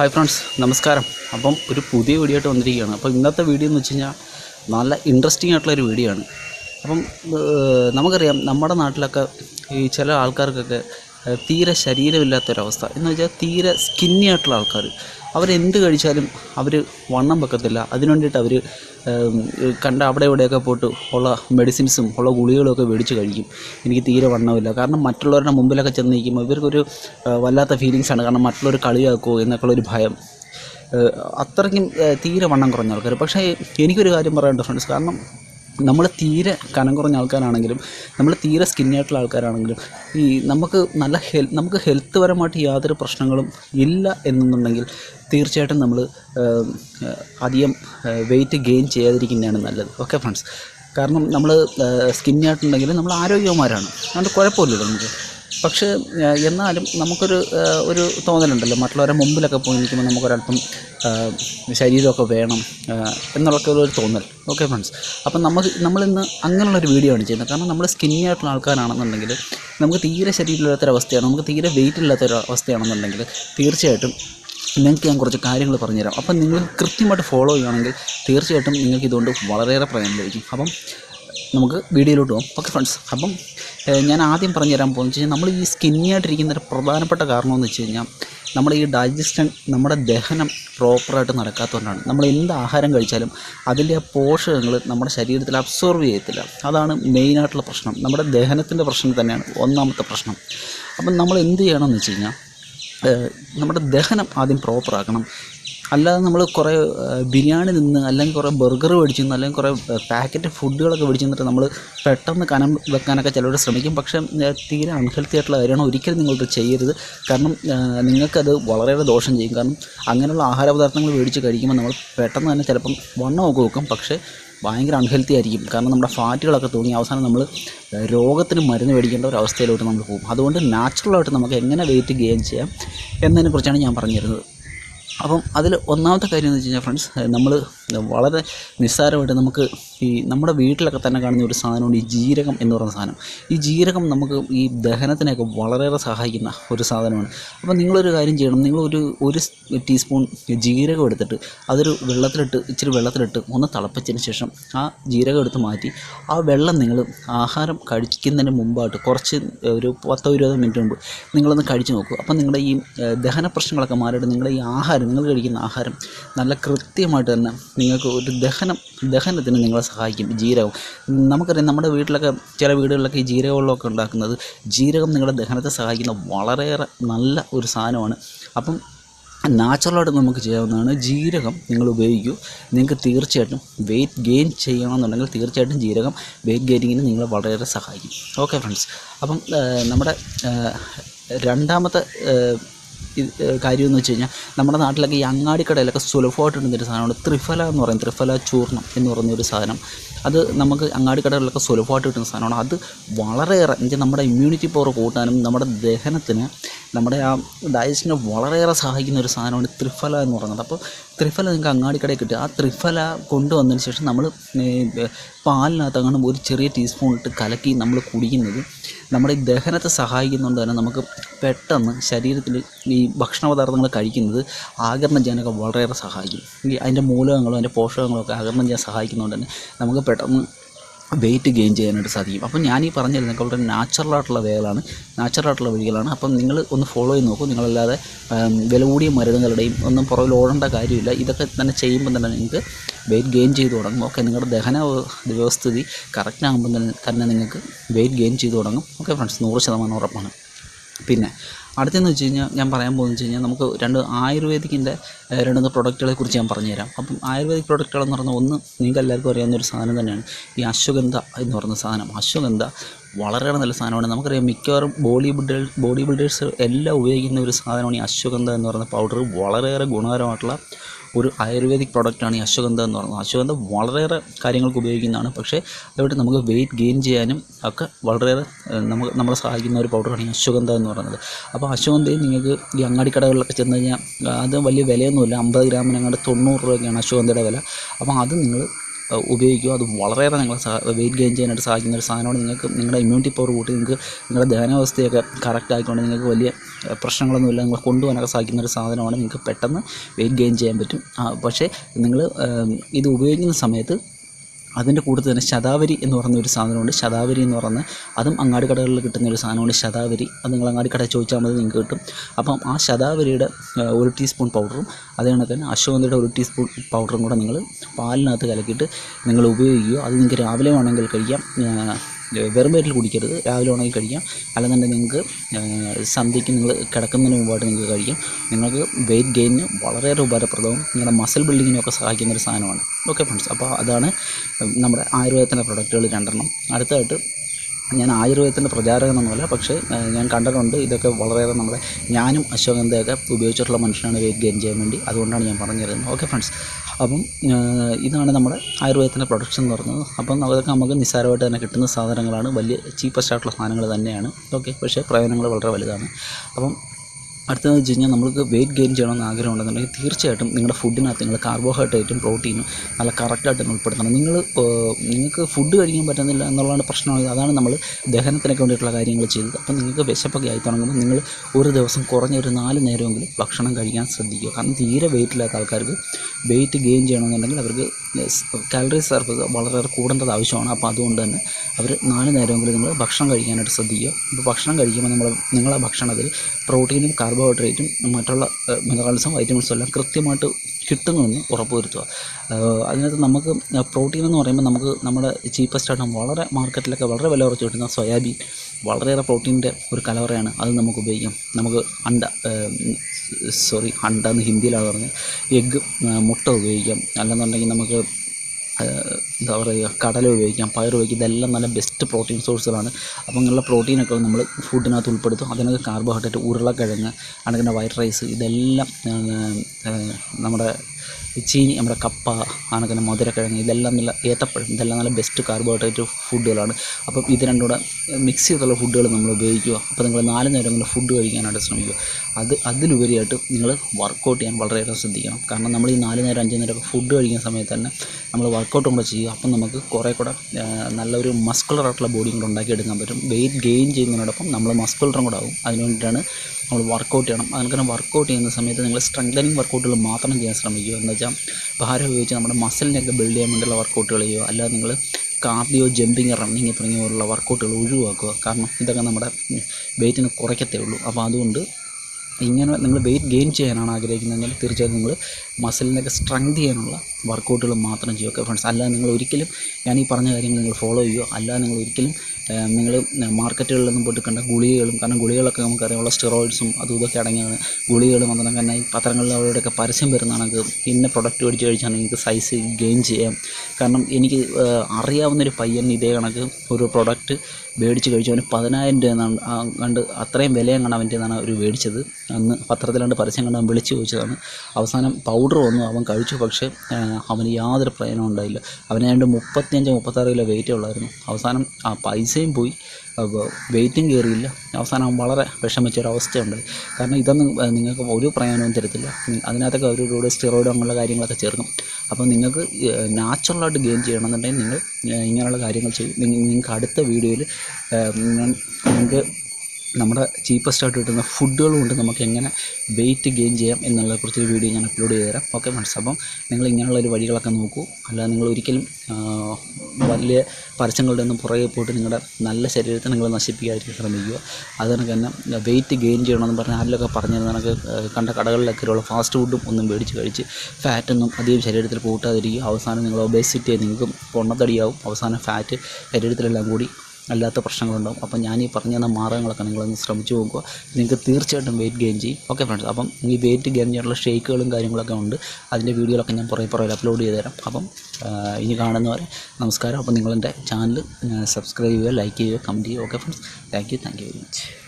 Hi friends നമസ്കാരം. അപ്പം ഒരു പുതിയ വീഡിയോ ആയിട്ട് വന്നിരിക്കുകയാണ്. അപ്പോൾ ഇന്നത്തെ വീഡിയോ എന്ന് വെച്ച് കഴിഞ്ഞാൽ നല്ല ഇൻട്രസ്റ്റിംഗ് ആയിട്ടുള്ളൊരു വീഡിയോ ആണ്. അപ്പം നമുക്കറിയാം നമ്മുടെ നാട്ടിലൊക്കെ ഈ ചില ആൾക്കാർക്കൊക്കെ തീരെ ശരീരമില്ലാത്തൊരവസ്ഥ. എന്ന് വെച്ചാൽ തീരെ സ്കിന്നി ആയിട്ടുള്ള ആൾക്കാർ അവരെന്ത് കഴിച്ചാലും അവർ വണ്ണം വെക്കത്തില്ല. അതിനു വേണ്ടിയിട്ട് അവർ കണ്ട അവിടെ ഇവിടെയൊക്കെ പോയിട്ട് ഉള്ള മെഡിസിൻസും ഉള്ള ഗുളികളൊക്കെ മേടിച്ച് കഴിക്കും. എനിക്ക് തീരെ വണ്ണമില്ല. കാരണം മറ്റുള്ളവരുടെ മുമ്പിലൊക്കെ ചെന്ന് നിൽക്കുമ്പോൾ ഇവർക്കൊരു വല്ലാത്ത ഫീലിങ്സാണ് കാരണം മറ്റുള്ളവർ കളിയാക്കുമോ എന്നൊക്കെയുള്ള ഒരു ഭയം. അത്രയ്ക്കും തീരെ വണ്ണം കുറഞ്ഞ ആൾക്കാർ പക്ഷേ എനിക്കൊരു കാര്യം പറയാനുണ്ട് ഫ്രണ്ട്സ് കാരണം നമ്മൾ തീരെ കനം കുറഞ്ഞ ആൾക്കാരാണെങ്കിലും നമ്മൾ തീരെ സ്കിന്നി ആയിട്ടുള്ള ആൾക്കാരാണെങ്കിലും ഈ നമുക്ക് നല്ല ഹെൽ നമുക്ക് ഹെൽത്ത് പരമായിട്ട് യാതൊരു പ്രശ്നങ്ങളും ഇല്ല എന്നുണ്ടെങ്കിൽ തീർച്ചയായിട്ടും നമ്മൾ അധികം വെയിറ്റ് ഗെയിൻ ചെയ്യാതിരിക്കുന്നതാണ് നല്ലത്. ഓക്കെ ഫ്രണ്ട്സ് കാരണം നമ്മൾ സ്കിന്നി ആയിട്ടുണ്ടെങ്കിൽ നമ്മൾ ആരോഗ്യവന്മാരാണ്. അതുകൊണ്ട് കുഴപ്പമില്ലല്ലോ നമുക്ക്. പക്ഷേ എന്നാലും നമുക്കൊരു ഒരു തോന്നലുണ്ടല്ലോ. മറ്റുള്ളവരെ മുമ്പിലൊക്കെ പോയി നിൽക്കുമ്പോൾ നമുക്കൊരല്പം ഏഹ്, ശരീരമൊക്കെ വേണം എന്നുള്ളൊക്കെ ഒരു തോന്നൽ. ഓക്കെ ഫ്രണ്ട്സ് അപ്പം നമ്മൾ നമ്മളിന്ന് അങ്ങനെയുള്ളൊരു വീഡിയോ ആണ് ചെയ്യുന്നത്. കാരണം നമ്മൾ സ്കിന്നി ആയിട്ടുള്ള ആൾക്കാരാണെന്നുണ്ടെങ്കിൽ നമുക്ക് തീരെ ശരീരമില്ലാത്തൊരവസ്ഥയാണ് നമുക്ക് തീരെ വെയിറ്റ് ഇല്ലാത്തൊരു അവസ്ഥയാണെന്നുണ്ടെങ്കിൽ തീർച്ചയായിട്ടും നിങ്ങൾക്ക് ഞാൻ കുറച്ച് കാര്യങ്ങൾ പറഞ്ഞുതരാം. അപ്പം നിങ്ങൾ കൃത്യമായിട്ട് ഫോളോ ചെയ്യുകയാണെങ്കിൽ തീർച്ചയായിട്ടും നിങ്ങൾക്ക് ഇതുകൊണ്ട് വളരെയേറെ പ്രയോജനം ലഭിക്കും. അപ്പം നമുക്ക് വീഡിയോയിലോട്ട് പോകാം ഓക്കെ ഫ്രണ്ട്സ് അപ്പം ഞാൻ ആദ്യം പറഞ്ഞു തരാൻ പോകുന്നത് വെച്ച് കഴിഞ്ഞാൽ നമ്മൾ ഈ സ്കിന്നി ആയിട്ടിരിക്കുന്ന ഒരു പ്രധാനപ്പെട്ട കാരണം എന്ന് വെച്ച് കഴിഞ്ഞാൽ നമ്മുടെ ഈ ഡൈജസ്റ്റൻ നമ്മുടെ ദഹനം പ്രോപ്പറായിട്ട് നടക്കാത്തതുകൊണ്ടാണ്. നമ്മൾ എന്ത് ആഹാരം കഴിച്ചാലും അതിന്റെ ആ പോഷകങ്ങൾ നമ്മുടെ ശരീരത്തിൽ അബ്സോർവ് ചെയ്യത്തില്ല. അതാണ് മെയിനായിട്ടുള്ള പ്രശ്നം. നമ്മുടെ ദഹനത്തിന്റെ പ്രശ്നം തന്നെയാണ് ഒന്നാമത്തെ പ്രശ്നം. അപ്പം നമ്മൾ എന്ത് ചെയ്യണമെന്ന് വെച്ച് കഴിഞ്ഞാൽ നമ്മുടെ ദഹനം ആദ്യം പ്രോപ്പർ ആക്കണം. അല്ലാതെ നമ്മൾ കുറേ ബിരിയാണി നിന്ന് അല്ലെങ്കിൽ കുറേ ബർഗർ മേടിച്ച് നിന്ന് അല്ലെങ്കിൽ കുറേ പാക്കറ്റ് ഫുഡുകളൊക്കെ മേടിച്ച് നിന്നിട്ട് നമ്മൾ പെട്ടെന്ന് കനം വെക്കാനൊക്കെ ചിലവർ ശ്രമിക്കും. പക്ഷേ തീരെ അൺഹെൽത്തി ആയിട്ടുള്ള കാര്യമാണ് ഒരിക്കലും നിങ്ങളിത് ചെയ്യരുത്. കാരണം നിങ്ങൾക്കത് വളരെയേറെ ദോഷം ചെയ്യും. കാരണം അങ്ങനെയുള്ള ആഹാര പദാർത്ഥങ്ങൾ മേടിച്ച് കഴിക്കുമ്പോൾ നമ്മൾ പെട്ടെന്ന് തന്നെ ചിലപ്പം വണ്ണമൊക്കെ വെക്കും. പക്ഷേ ഭയങ്കര അൺഹെൽത്തി ആയിരിക്കും. കാരണം നമ്മുടെ ഫാറ്റുകളൊക്കെ തൂങ്ങി അവസാനം നമ്മൾ രോഗത്തിന് മരുന്ന് മേടിക്കേണ്ട ഒരു അവസ്ഥയിലോട്ട് നമ്മൾ പോകും. അതുകൊണ്ട് നാച്ചുറലായിട്ട് നമുക്ക് എങ്ങനെ വെയിറ്റ് ഗെയിൻ ചെയ്യാം എന്നതിനെക്കുറിച്ചാണ് ഞാൻ പറഞ്ഞു തരുന്നത് അപ്പം അതിൽ ഒന്നാമത്തെ കാര്യം എന്ന് വെച്ച് കഴിഞ്ഞാൽ ഫ്രണ്ട്സ് നമ്മൾ വളരെ നിസ്സാരമായിട്ട് നമുക്ക് ഈ നമ്മുടെ വീട്ടിലൊക്കെ തന്നെ കാണുന്ന ഒരു സാധനമാണ് ഈ ജീരകം എന്ന് പറയുന്ന സാധനം. ഈ ജീരകം നമുക്ക് ഈ ദഹനത്തിനൊക്കെ വളരെയേറെ സഹായിക്കുന്ന ഒരു സാധനമാണ്. അപ്പോൾ നിങ്ങളൊരു കാര്യം ചെയ്യണം. നിങ്ങളൊരു ഒരു ടീസ്പൂൺ ജീരകം എടുത്തിട്ട് അതൊരു വെള്ളത്തിലിട്ട് ഇച്ചിരി വെള്ളത്തിലിട്ട് ഒന്ന് തിളപ്പിച്ചതിന് ശേഷം ആ ജീരകം എടുത്ത് മാറ്റി ആ വെള്ളം നിങ്ങൾ ആഹാരം കഴിക്കുന്നതിന് മുമ്പായിട്ട് കുറച്ച് ഒരു പത്തോ ഇരുപതോ മിനിറ്റ് മുമ്പ് നിങ്ങളൊന്ന് കഴിച്ച് നോക്കൂ. അപ്പോൾ നിങ്ങളുടെ ഈ ദഹന പ്രശ്നങ്ങളൊക്കെ മാറിയിട്ട് നിങ്ങളുടെ ഈ ആഹാരം നിങ്ങൾ കഴിക്കുന്ന ആഹാരം നല്ല കൃത്യമായിട്ട് തന്നെ നിങ്ങൾക്ക് ഒരു ദഹനം ദഹനത്തിന് നിങ്ങളെ സഹായിക്കും ജീരകം. നമുക്കറിയാം നമ്മുടെ വീട്ടിലൊക്കെ ചില വീടുകളിലൊക്കെ ഈ ജീരക വെള്ളമൊക്കെ ഉണ്ടാക്കുന്നത് ജീരകം നിങ്ങളുടെ ദഹനത്തെ സഹായിക്കുന്ന വളരെയേറെ നല്ല ഒരു സാധനമാണ്. അപ്പം നാച്ചുറലായിട്ട് നമുക്ക് ചെയ്യാവുന്നതാണ് ജീരകം നിങ്ങൾ ഉപയോഗിക്കൂ. നിങ്ങൾക്ക് തീർച്ചയായിട്ടും വെയിറ്റ് ഗെയിൻ ചെയ്യണമെന്നുണ്ടെങ്കിൽ തീർച്ചയായിട്ടും ജീരകം വെയിറ്റ് ഗെയിനിങ്ങിന് നിങ്ങളെ വളരെയേറെ സഹായിക്കും. ഓക്കെ ഫ്രണ്ട്സ് അപ്പം നമ്മുടെ രണ്ടാമത്തെ ഏഹ്, കാര്യം എന്ന് വെച്ച് കഴിഞ്ഞാൽ നമ്മുടെ നാട്ടിലൊക്കെ ഈ അങ്ങാടിക്കടയിലൊക്കെ സുലഭമായിട്ട് ഇടുന്നൊരു സാധനമാണ് ത്രിഫല എന്ന് പറയും. ത്രിഫല ചൂർണം എന്ന് പറയുന്ന ഒരു സാധനം. അത് നമുക്ക് അങ്ങാടിക്കടകളിലൊക്കെ സുലഭമായിട്ട് കിട്ടുന്ന സാധനമാണ്. അത് വളരെയേറെ എന്നുവെച്ചാൽ നമ്മുടെ ഇമ്മ്യൂണിറ്റി പവർ കൂട്ടാനും നമ്മുടെ ദഹനത്തിന് നമ്മുടെ ആ ഡയജസ്റ്റിനെ വളരെയേറെ സഹായിക്കുന്ന ഒരു സാധനമാണ് ത്രിഫല എന്ന് പറയുന്നത്. അപ്പോൾ ത്രിഫല നിങ്ങൾക്ക് അങ്ങാടിക്കടയിൽ കിട്ടുക. ആ ത്രിഫല കൊണ്ടുവന്നതിന് ശേഷം നമ്മൾ പാലിനകത്തങ്ങനെ ഒരു ചെറിയ ടീസ്പൂൺ ഇട്ട് കലക്കി നമ്മൾ കുടിക്കുന്നത് നമ്മുടെ ഈ ദഹനത്തെ സഹായിക്കുന്നുണ്ട് തന്നെ നമുക്ക് പെട്ടെന്ന് ശരീരത്തിൽ ഈ ഭക്ഷണ പദാർത്ഥങ്ങൾ കഴിക്കുന്നത് ആകരണം ചെയ്യാനൊക്കെ വളരെയേറെ സഹായിക്കും. ഈ അതിന്റെ മൂലകങ്ങളും അതിന്റെ പോഷകങ്ങളും ഒക്കെ ആഗിരണം ചെയ്യാൻ സഹായിക്കുന്നതുകൊണ്ട് തന്നെ നമുക്ക് പെട്ടെന്ന് വെയിറ്റ് ഗെയിൻ ചെയ്യാനായിട്ട് സാധിക്കും. അപ്പം ഞാൻ ഈ പറഞ്ഞിരുന്നൊക്കെ വളരെ നാച്ചുറലായിട്ടുള്ള വേകളാണ്. നാച്ചുറലായിട്ടുള്ള വഴികളാണ്. അപ്പം നിങ്ങൾ ഒന്ന് ഫോളോ ചെയ്ത് നോക്കൂ. നിങ്ങളല്ലാതെ വില കൂടിയ മരുന്നുകളുടെയും ഒന്നും പുറകിൽ ഓടേണ്ട കാര്യമില്ല. ഇതൊക്കെ തന്നെ ചെയ്യുമ്പോൾ തന്നെ നിങ്ങൾക്ക് വെയിറ്റ് ഗെയിൻ ചെയ്ത് തുടങ്ങും. ഓക്കെ നിങ്ങളുടെ ദഹന വ്യ- വ്യവസ്ഥിതി കറക്റ്റ് ആകുമ്പോൾ തന്നെ തന്നെ നിങ്ങൾക്ക് വെയിറ്റ് ഗെയിൻ ചെയ്ത് തുടങ്ങും. ഓക്കെ ഫ്രണ്ട്സ് നൂറ് ശതമാനം ഉറപ്പാണ്. പിന്നെ അടുത്തെന്ന് വെച്ച് കഴിഞ്ഞാൽ ഞാൻ പറയാൻ പോകുന്നത് വെച്ച് കഴിഞ്ഞാൽ നമുക്ക് രണ്ട് ആയുർവേദിക്കിന്റെ രണ്ട് പ്രൊഡക്റ്റുകളെ കുറിച്ച് ഞാൻ പറഞ്ഞു തരാം അപ്പം ആയുർവേദിക് പ്രൊഡക്റ്റുകളെന്ന് പറഞ്ഞാൽ ഒന്ന് നിങ്ങൾക്ക് എല്ലാവർക്കും അറിയാവുന്ന ഒരു സാധനം തന്നെയാണ്. ഈ അശ്വഗന്ധ എന്ന് പറയുന്ന സാധനം. അശ്വഗന്ധ വളരെ നല്ല സാധനമാണ്. നമുക്കറിയാം മിക്കവാറും ബോഡി ബിൽഡേഴ്സ് ബോഡി ബിൽഡേഴ്സ് എല്ലാം ഉപയോഗിക്കുന്ന ഒരു സാധനമാണ് ഈ അശ്വഗന്ധ എന്ന് പറയുന്ന പൗഡർ വളരെയേറെ ഗുണകരമായിട്ടുള്ള ഒരു ആയുർവേദിക് പ്രോഡക്റ്റാണ് ഈ അശ്വഗന്ധ എന്ന് പറയുന്നത്. അശ്വഗന്ധ വളരെയേറെ കാര്യങ്ങൾക്ക് ഉപയോഗിക്കുന്നതാണ്. പക്ഷേ അതുകൊണ്ട് നമുക്ക് വെയിറ്റ് ഗെയിൻ ചെയ്യാനും ഒക്കെ വളരെയേറെ നമുക്ക് നമ്മളെ സഹായിക്കുന്ന ഒരു പൗഡറാണ് ഈ അശ്വഗന്ധ എന്ന് പറയുന്നത്. അപ്പോൾ അശ്വഗന്ധയും നിങ്ങൾക്ക് ഈ അങ്ങാടിക്കടകളിലൊക്കെ ചെന്ന് കഴിഞ്ഞാൽ അത് വലിയ വിലയൊന്നുമില്ല. അമ്പത് ഗ്രാമിനങ്ങാണ്ട് തൊണ്ണൂറ് രൂപയൊക്കെയാണ് അശ്വഗന്ധയുടെ വില. അപ്പോൾ അത് നിങ്ങൾ ഉപയോഗിക്കുക അത് വളരെയേറെ നിങ്ങളെ വെയിറ്റ് ഗെയിൻ ചെയ്യാനായിട്ട് സഹായിക്കുന്ന ഒരു സാധനമാണ്. നിങ്ങൾക്ക് നിങ്ങളുടെ ഇമ്മ്യൂണിറ്റി പവർ കൂട്ടി നിങ്ങൾക്ക് നിങ്ങളുടെ ദഹനാവസ്ഥയൊക്കെ കറക്റ്റ് ആയിക്കൊണ്ട് നിങ്ങൾക്ക് വലിയ പ്രശ്നങ്ങളൊന്നുമില്ല നിങ്ങളെ കൊണ്ടുപോകാനൊക്കെ സഹായിക്കുന്ന ഒരു സാധനമാണ്. നിങ്ങൾക്ക് പെട്ടെന്ന് വെയിറ്റ് ഗെയിൻ ചെയ്യാൻ പറ്റും. പക്ഷേ നിങ്ങൾ ഇത് ഉപയോഗിക്കുന്ന സമയത്ത് അതിന്റെ കൂടെ തന്നെ ശതാവരി എന്ന് പറയുന്ന ഒരു സാധനമുണ്ട്. ശതാവരി എന്ന് പറയുന്ന അതും അങ്ങാടി കടകളിൽ കിട്ടുന്ന ഒരു സാധനമാണ് ശതാവരി. അത് നിങ്ങൾ അങ്ങാടി കടയിൽ ചോദിച്ചാൽ മതി നിങ്ങൾക്ക് കിട്ടും. അപ്പം ആ ശതാവരിയുടെ ഒരു ടീസ്പൂൺ പൗഡറും അതേ തന്നെ അശ്വന്തിയുടെ ഒരു ടീസ്പൂൺ പൗഡറും കൂടെ നിങ്ങൾ പാലിനകത്ത് കലക്കിയിട്ട് നിങ്ങൾ ഉപയോഗിക്കുക. അത് നിങ്ങൾക്ക് രാവിലെ വേണമെങ്കിൽ കഴിക്കാം. വെറും വയറ്റിൽ കുടിക്കരുത്. രാവിലെ ഉണങ്ങി കഴിക്കാം. അല്ലെന്നുണ്ടെങ്കിൽ നിങ്ങൾക്ക് സന്ധ്യയ്ക്ക് നിങ്ങൾ കിടക്കുന്നതിന് മുമ്പായിട്ട് നിങ്ങൾക്ക് കഴിക്കാം. നിങ്ങൾക്ക് വെയിറ്റ് ഗെയിനിന് വളരെയേറെ ഉപകാരപ്രദവും നിങ്ങളുടെ മസിൽ ബിൽഡിങ്ങിനൊക്കെ സഹായിക്കുന്ന ഒരു സാധനമാണ്. ഓക്കെ ഫ്രണ്ട്സ് അപ്പോൾ അതാണ് നമ്മുടെ ആയുർവേദത്തിന്റെ പ്രൊഡക്റ്റുകൾ രണ്ടെണ്ണം. അടുത്തതായിട്ട് ഞാൻ ആയുർവേദത്തിന്റെ പ്രചാരകനൊന്നുമല്ല പക്ഷേ ഞാൻ കണ്ടിട്ടുണ്ട് ഇതൊക്കെ വളരെയേറെ നമ്മുടെ ഞാനും അശോകന്തയൊക്കെ ഉപയോഗിച്ചിട്ടുള്ള മനുഷ്യനാണ് വെയിറ്റ് ഗെയിൻ ചെയ്യാൻ വേണ്ടി. അതുകൊണ്ടാണ് ഞാൻ പറഞ്ഞു തരുന്നത് ഓക്കെ ഫ്രണ്ട്സ്. അപ്പം ഇതാണ് നമ്മുടെ ആയുർവേദത്തിന്റെ പ്രൊഡക്ഷൻ എന്ന് പറയുന്നത്. അപ്പം അതൊക്കെ നമുക്ക് നിസ്സാരമായിട്ട് തന്നെ കിട്ടുന്ന സാധനങ്ങളാണ്. വലിയ ചീപ്പസ്റ്റ് ആയിട്ടുള്ള സാധനങ്ങൾ തന്നെയാണ്. ഓക്കെ പക്ഷേ പ്രയോജനങ്ങൾ വളരെ വലുതാണ്. അപ്പം അടുത്തതെന്ന് വെച്ച് കഴിഞ്ഞാൽ നമുക്ക് വെയിറ്റ് ഗെയിൻ ചെയ്യണമെന്ന് ആഗ്രഹം ഉണ്ടെന്നുണ്ടെങ്കിൽ തീർച്ചയായിട്ടും നിങ്ങളുടെ ഫുഡിനകത്ത് നിങ്ങൾ കാർബോഹൈഡ്രേറ്റും പ്രോട്ടീനും നല്ല കറക്റ്റായിട്ട് തന്നെ ഉൾപ്പെടുത്തണം. നിങ്ങൾ നിങ്ങൾക്ക് ഫുഡ് കഴിക്കാൻ പറ്റുന്നില്ല എന്നുള്ളതാണ് പ്രശ്നമാണ് അതാണ് നമ്മൾ ദഹനത്തിനൊക്കെ വേണ്ടിയിട്ടുള്ള കാര്യങ്ങൾ ചെയ്തത്. അപ്പം നിങ്ങൾക്ക് വിശപ്പൊക്കെ ആയി തുടങ്ങുമ്പോൾ നിങ്ങൾ ഒരു ദിവസം കുറഞ്ഞ ഒരു നാല് നേരമെങ്കിലും ഭക്ഷണം കഴിക്കാൻ ശ്രദ്ധിക്കുക. കാരണം തീരെ വെയിറ്റ് ഇല്ലാത്ത ആൾക്കാർക്ക് വെയിറ്റ് ഗെയിൻ ചെയ്യണമെന്നുണ്ടെങ്കിൽ അവർക്ക് കാലറീസ് സർഫസ് വളരെയേറെ കൂടേണ്ടത് ആവശ്യമാണ്. അപ്പോൾ അതുകൊണ്ട് തന്നെ അവർ നാല് നേരമെങ്കിലും നിങ്ങൾ ഭക്ഷണം കഴിക്കാനായിട്ട് ശ്രദ്ധിക്കുക. അപ്പോൾ ഭക്ഷണം കഴിക്കുമ്പോൾ നമ്മൾ നിങ്ങളെ ഭക്ഷണത്തിൽ പ്രോട്ടീനും കാർബോഹൈഡ്രേറ്റും മറ്റുള്ള മിനറൽസും വൈറ്റമിൻസും എല്ലാം കൃത്യമായിട്ട് കിട്ടുന്നുവെന്ന് ഉറപ്പുവരുത്തുക. വരുത്തുക അതിനകത്ത് നമുക്ക് പ്രോട്ടീൻ എന്ന് പറയുമ്പോൾ നമുക്ക് നമ്മുടെ ചീപ്പസ്റ്റ് ആയിട്ട് വളരെ മാർക്കറ്റിലൊക്കെ വളരെ വില കുറച്ച് കിട്ടുന്ന സോയാബീൻ വളരെയേറെ പ്രോട്ടീന്റെ ഒരു കലവറയാണ് അത് നമുക്ക് ഉപയോഗിക്കാം. നമുക്ക് അണ്ട സോറി അണ്ട എന്ന് ഹിന്ദിയിലാണ് പറഞ്ഞത്. എഗ്ഗ് മുട്ട ഉപയോഗിക്കാം. അല്ലെന്നുണ്ടെങ്കിൽ നമുക്ക് എന്താ പറയുക കടല ഉപയോഗിക്കാം. പയർ ഉപയോഗിക്കാം. ഇതെല്ലാം നല്ല ബെസ്റ്റ് പ്രോട്ടീൻ സോഴ്സുകളാണ് അപ്പോൾ അങ്ങനെയുള്ള പ്രോട്ടീനൊക്കെ നമ്മൾ ഫുഡിനകത്ത് ഉൾപ്പെടുത്തും. അതിനകത്ത് കാർബോഹൈഡ്രേറ്റ് ഉരുളക്കിഴങ്ങ് അങ്ങനെ വൈറ്റ് റൈസ് ഇതെല്ലാം നമ്മുടെ ചീനി നമ്മുടെ കപ്പ അങ്ങനെ മധുരക്കിഴങ്ങ് ഇതെല്ലാം നല്ല ഏത്തപ്പഴം ഇതെല്ലാം നല്ല ബെസ്റ്റ് കാർബോഹൈഡ്രേറ്റ് ഫുഡുകളാണ് അപ്പം ഇത് രണ്ടും കൂടെ മിക്സ് ചെയ്തുള്ള ഫുഡുകൾ നമ്മൾ ഉപയോഗിക്കുക. അപ്പോൾ നിങ്ങൾ നാല് നേരം നേരങ്ങളിൽ ഫുഡ് കഴിക്കാനായിട്ട് ശ്രമിക്കുക. അത് അതിലുപരിയായിട്ട് നിങ്ങൾ വർക്കൗട്ട് ചെയ്യാൻ വളരെയേറെ ശ്രദ്ധിക്കണം. കാരണം നമ്മൾ ഈ നാല് നേരം അഞ്ച് നേരം ഫുഡ് കഴിക്കുന്ന സമയത്ത് തന്നെ നമ്മൾ വർക്കൗട്ടും കൂടെ ചെയ്യുക. അപ്പം നമുക്ക് കുറേ കൂടെ നല്ലൊരു മസ്കുലർ ആയിട്ടുള്ള ബോഡിയും കൂടെ ഉണ്ടാക്കിയെടുക്കാൻ പറ്റും. വെയിറ്റ് ഗെയിൻ ചെയ്യുന്നതിനോടൊപ്പം നമ്മൾ മസ്കുലറും കൂടെ ആവും. അതിന് വേണ്ടിയിട്ടാണ് നമ്മൾ വർക്കൗട്ട് ചെയ്യണം. അതിനൊക്കെ വർക്കൗട്ട് ചെയ്യുന്ന സമയത്ത് നിങ്ങൾ സ്ട്രെങ്തനിങ് വർക്കൗട്ടുകൾ മാത്രം ചെയ്യാൻ ശ്രമിക്കുക. എന്ന് വെച്ചാൽ ഭാരം ഉപയോഗിച്ച് നമ്മുടെ മസിലിനെയൊക്കെ ബിൽഡ് ചെയ്യാൻ വേണ്ടിയുള്ള വർക്കൗട്ടുകൾ ചെയ്യുക. അല്ലാതെ നിങ്ങൾ കാർഡിയോ ജമ്പിങ് റണ്ണിങ് തുടങ്ങിയ പോലുള്ള വർക്കൗട്ടുകൾ ഒഴിവാക്കുക. കാരണം ഇതൊക്കെ നമ്മുടെ വെയിറ്റിനെ കുറയ്ക്കത്തേ ഉള്ളൂ. അപ്പോൾ അതുകൊണ്ട് ഇങ്ങനെ നിങ്ങൾ വെയിറ്റ് ഗെയിൻ ചെയ്യാനാണ് ആഗ്രഹിക്കുന്നതെങ്കിൽ തീർച്ചയായും നിങ്ങൾ മസിലിനൊക്കെ സ്ട്രെങ്ത് ചെയ്യാനുള്ള വർക്കൗട്ടുകൾ മാത്രം ചെയ്യുക. ഓക്കെ ഫ്രണ്ട്സ് അല്ലാതെ നിങ്ങൾ ഒരിക്കലും ഞാൻ ഈ പറഞ്ഞ കാര്യങ്ങൾ നിങ്ങൾ ഫോളോ ചെയ്യുക. അല്ലാതെ നിങ്ങൾ ഒരിക്കലും നിങ്ങൾ മാർക്കറ്റുകളിലൊന്നും പോയിട്ട് കണ്ട ഗുളികകളും കാരണം ഗുളികളൊക്കെ നമുക്കറിയാമുള്ള സ്റ്റെറോയിഡ്സും അതും ഇതൊക്കെ അടങ്ങിയാണ്. ഗുളികകളും അങ്ങനെ തന്നെ ഈ പത്രങ്ങളിൽ അവരുടെയൊക്കെ പരസ്യം വരുന്നതാണെങ്കിൽ പിന്നെ പ്രൊഡക്റ്റ് മേടിച്ച് കഴിച്ചാൽ നിങ്ങൾക്ക് സൈസ് ഗെയിൻ ചെയ്യാം. കാരണം എനിക്ക് അറിയാവുന്നൊരു പയ്യൻ ഇതേ കണക്ക് ഒരു പ്രൊഡക്റ്റ് മേടിച്ച് കഴിച്ചു അവന് പതിനായിരം രൂപ എന്നാണ് കണ്ട് അത്രയും വിലയാണ് അവന്റെ എന്നാണ് അവർ മേടിച്ചത്. അന്ന് പത്രത്തിലാണ്ട് പരസ്യം കണ്ട് അവൻ വിളിച്ച് ചോദിച്ചതാണ്. അവസാനം പൗഡർ വന്നു അവൻ കഴിച്ചു. പക്ഷേ അവന് യാതൊരു പ്രയോജനം ഉണ്ടായില്ല. അവന് രണ്ട് മുപ്പത്തിയഞ്ച് മുപ്പത്താറ് കിലോ വെയിറ്റേ ഉള്ളായിരുന്നു. അവസാനം ആ പൈസയും പോയി. വെയിറ്റും കയറിയില്ല. അവസാനം വളരെ വിഷമിച്ച ഒരു അവസ്ഥയുണ്ടായി കാരണം ഇതൊന്നും നിങ്ങൾക്ക് ഒരു പ്രയോജനവും തരത്തില്ല. അതിനകത്തൊക്കെ അവരുടെ സ്റ്റിറോയിഡ് അങ്ങനെയുള്ള കാര്യങ്ങളൊക്കെ ചേർക്കും. അപ്പോൾ നിങ്ങൾക്ക് നാച്ചുറലായിട്ട് ഗെയിൻ ചെയ്യണമെന്നുണ്ടെങ്കിൽ നിങ്ങൾ ഇങ്ങനെയുള്ള കാര്യങ്ങൾ ചെയ്യും. നിങ്ങ- നിങ്ങൾക്ക് അടുത്ത വീഡിയോയിൽ നിങ്ങൾക്ക് നമ്മുടെ ചീപ്പസ്റ്റ് ആയിട്ട് കിട്ടുന്ന ഫുഡുകൾ കൊണ്ട് നമുക്ക് എങ്ങനെ വെയിറ്റ് ഗെയിൻ ചെയ്യാം എന്നുള്ള കുറച്ചൊരു ഒരു വീഡിയോ ഞാൻ അപ്ലോഡ് ചെയ്ത് തരാം. ഓക്കെ ഫ്രണ്ട്സ് അപ്പം നിങ്ങൾ ഇങ്ങനെയുള്ള ഒരു വഴികളൊക്കെ നോക്കൂ. അല്ലാതെ നിങ്ങൾ ഒരിക്കലും വലിയ പരസ്യങ്ങളുടെ ഒന്നും പുറകെ പോയിട്ട് നിങ്ങളുടെ നല്ല ശരീരത്തെ നിങ്ങൾ നശിപ്പിക്കാതിരിക്കാൻ ശ്രമിക്കുക. അതുകൊണ്ട് തന്നെ വെയിറ്റ് ഗെയിൻ ചെയ്യണമെന്ന് പറഞ്ഞാൽ ആരിലൊക്കെ പറഞ്ഞു നമുക്ക് കണ്ട കടകളിലൊക്കെയുള്ള ഫാസ്റ്റ് ഫുഡും ഒന്നും മേടിച്ച് കഴിച്ച് ഫാറ്റൊന്നും അധികം ശരീരത്തിൽ കൂട്ടാതിരിക്കുക. അവസാനം നിങ്ങൾ ഒബേസിറ്റി നിങ്ങൾക്ക് പൊണ്ണത്തടിയാവും. അവസാനം ഫാറ്റ് ശരീരത്തിലെല്ലാം കൂടി അല്ലാത്ത പ്രശ്നങ്ങളുണ്ടാവും. അപ്പം ഞാൻ ഈ പറഞ്ഞു തന്ന മാർഗങ്ങളൊക്കെ നിങ്ങളൊന്ന് ശ്രമിച്ചു നോക്കുക. നിങ്ങൾക്ക് തീർച്ചയായിട്ടും വെയിറ്റ് ഗെയിൻ ചെയ്യും. ഓക്കെ ഫ്രണ്ട്സ് അപ്പം ഈ വെയിറ്റ് ഗെയിൻ ചെയ്യാനുള്ള ഷേക്കുകളും കാര്യങ്ങളൊക്കെ ഉണ്ട്. അതിന്റെ വീഡിയോകളൊക്കെ ഞാൻ പുറകെ പുറകെ അപ്ലോഡ് ചെയ്ത് തരാം. അപ്പം ഇനി കാണുന്നവരെ നമസ്കാരം. അപ്പം നിങ്ങളെന്റെ ചാനൽ സബ്സ്ക്രൈബ് ചെയ്യുക ലൈക്ക് ചെയ്യുക കമന്റ് ചെയ്യുക. Okay friends thank you thank you very much